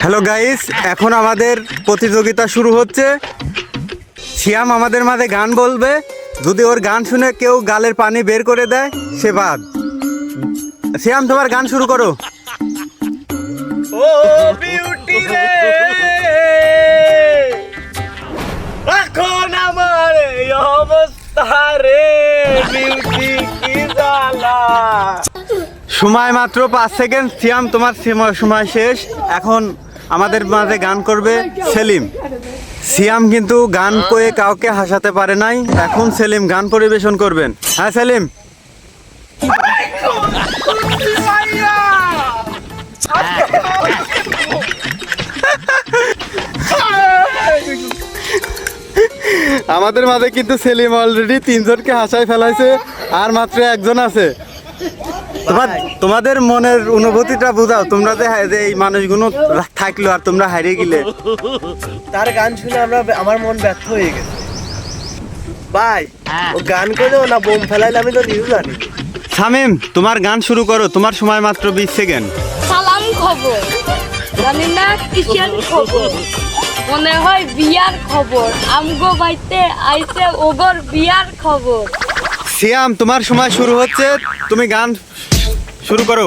Hello guys এখন আমাদের প্রতিযোগিতা শুরু হচ্ছে। শিয়াম আমাদের মাঝে গান বলবে। যদি ওর গান শুনে কেউ গালের পানি বের করে দেয় সে বাদ। শিয়াম তোমার গান শুরু করো। ও বিউটি রে! এখন আমার অবস্থা রে বিউটি কি জ্বালা। সময় মাত্র পাঁচ সেকেন্ড। শিয়াম তোমার সময় শেষ। এখন আমাদের মাঝে গান করবে সেলিম। সিয়াম কিন্তু গান কয়ে কাউকে হাসাতে পারে নাই। এখন সেলিম গান পরিবেশন করবেন। হ্যাঁ সেলিম? আমাদের মাঝে কিন্তু সেলিম অলরেডি তিনজনকে হাসায় ফেলাইছে, আর মাত্র একজন আছে। তোমার তোমাদের মনের অনুভূতিটা বুঝাও। তোমরা যে হা- যে এই মানুষগুলো থাকল আর তোমরা হারিয়ে গেলে। তার গান শুনে আমরা আমার মন ব্যর্থ হয়ে গেছে। ভাই ও গান করলেও না বোম ফেলাইলে আমি তো নিউ জানি শামিম তোমার গান শুরু করো। তোমার সময় মাত্র বিশ সেকেন্ড। সালাম খবর। জানি না কিসের খবর। মনে হয় বিয়ার খবর। আমগো বাইতে আইছে ওগর বিয়ার খবর। সিয়াম তোমার সময় শুরু হচ্ছে। তুমি গান শুরু করো।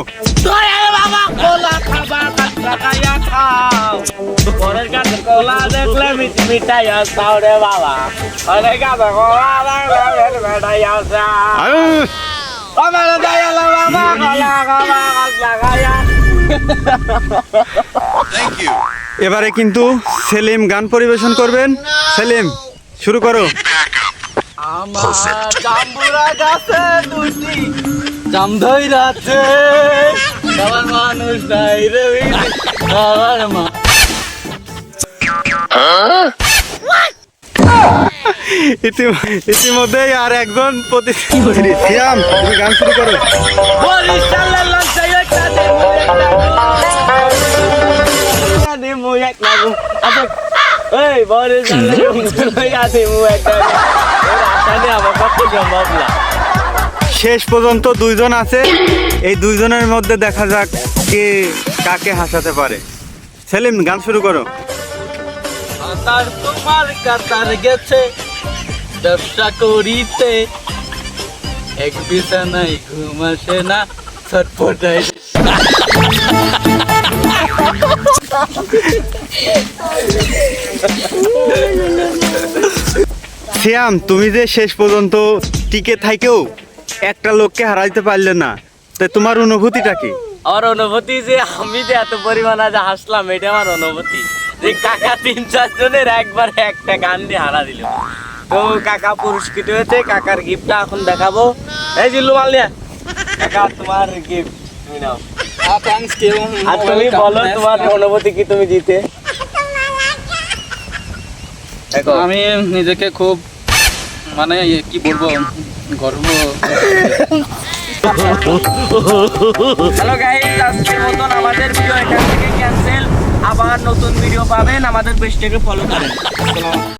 বাবা কোলা খাবার লাগাইয়া খাও। পরের গাছে কোলা দেখলে মিটি মিটাই রে বাবা। পরের গাছে কোলা দেখলে মিটাই আসাও। আমার দয়ালা বাবা কোলা খাবার লাগাইয়া এবারে কিন্তু সেলিম গান পরিবেশন করবেন। সেলিম শুরু করো। আমার জাম্বুরা গাছে দুটি জাম ধইরাছে আমার মানুষ নাই রে আমার মা। ইতিমধ্যেই আর একজন সিয়াম তুমি গান শুরু করো। বরিশালের লজ্জায় একটা এই আমার পক্ষে সম্ভব না। শেষ পর্যন্ত দুইজন আছে। এই দুইজনের মধ্যে দেখা যাক কে কাকে হাসাতে পারে। সেলিম গান শুরু করো। তার তোমার কাতার গেছে ব্যবসা করিতে। এক বিছানায় ঘুম আসে না ছটফটাই সিয়াম তুমি যে শেষ পর্যন্ত টিকে থাকেও একটা লোককে হারাইতে পারলে না। তাই তোমার অনুভূতিটা কি? আমার অনুভূতি যে আমি যে এত পরিমাণ আজ হাসলাম এটা আমার অনুভূতি। যে কাকা তিন চার জনের একবার একটা গান দিয়ে হারা দিল। তো কাকা পুরস্কৃত হয়েছে কাকার গিফটটা এখন দেখাবো। এই জিল্লু মালিয়া কাকা তোমার গিফট তুমি নাও। আর তুমি বলো তোমার অনুভূতি কি তুমি জিতে? দেখো আমি নিজেকে খুব মানে কি বলব? গর্ব হ্যালো গাইস আজকের মতন আমাদের ভিডিও এখান থেকে ক্যান্সেল আবার নতুন ভিডিও পাবেন, আমাদের পেজটাকে ফলো করেন।